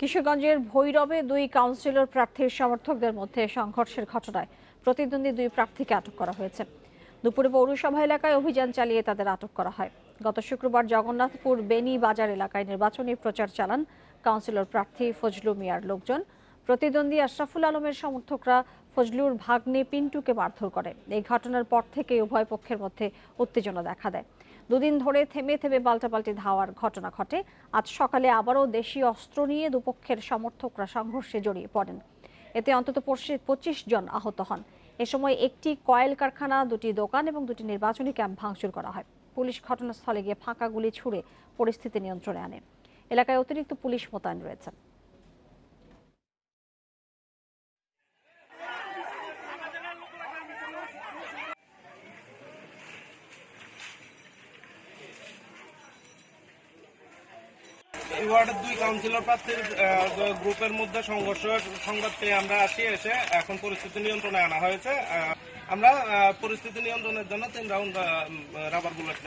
কিশোরগঞ্জের ভৈরবে দুই কাউন্সিলর প্রার্থীর সমর্থকদের মধ্যে সংঘর্ষের ঘটনায় প্রতিদ্বন্দ্বী দুই প্রার্থীকে আটক করা হয়েছে। দুপুরে পৌরসভা এলাকায় অভিযান চালিয়ে তাদের আটক করা হয়। গত শুক্রবার জগন্নাথপুর বেনি বাজার এলাকায় নির্বাচনী প্রচার চালান কাউন্সিলর প্রার্থী ফজলু মিয়ার লোকজন। প্রতিদ্বন্দ্বী আশরাফুল আলমের সমর্থকরা ফজলুর ভাগ্নে পিন্টুকে মারধর করে। এই ঘটনার পর থেকে উভয় পক্ষের মধ্যে উত্তেজনা দেখা দেয়। দুদিন ধরে থেমে থেমে পাল্টাপাল্টি ধাওয়ার ঘটনা ঘটে। আজ সকালে আবারও দেশীয় অস্ত্র নিয়ে দুপক্ষের সমর্থকরা সংঘর্ষে জড়িয়ে পড়েন। এতে অন্তত পঁচিশ জন আহত হন। এ সময় একটি কয়েল কারখানা, দুটি দোকান এবং দুটি নির্বাচনী ক্যাম্প ভাঙচুর করা হয়। পুলিশ ঘটনাস্থলে গিয়ে ফাঁকা গুলি ছুড়ে পরিস্থিতি নিয়ন্ত্রণে আনে। এলাকায় অতিরিক্ত পুলিশ মোতায়েন রয়েছে এই ওয়ার্ডের দুই কাউন্সিলর প্রার্থীর গ্রুপের মধ্যে সংঘর্ষ, সংবাদ পেয়ে আমরা আসি এসে। এখন পরিস্থিতি নিয়ন্ত্রণে আনা হয়েছে। আমরা পরিস্থিতি নিয়ন্ত্রণের জন্য তিন রাউন্ড রাবার বুলেট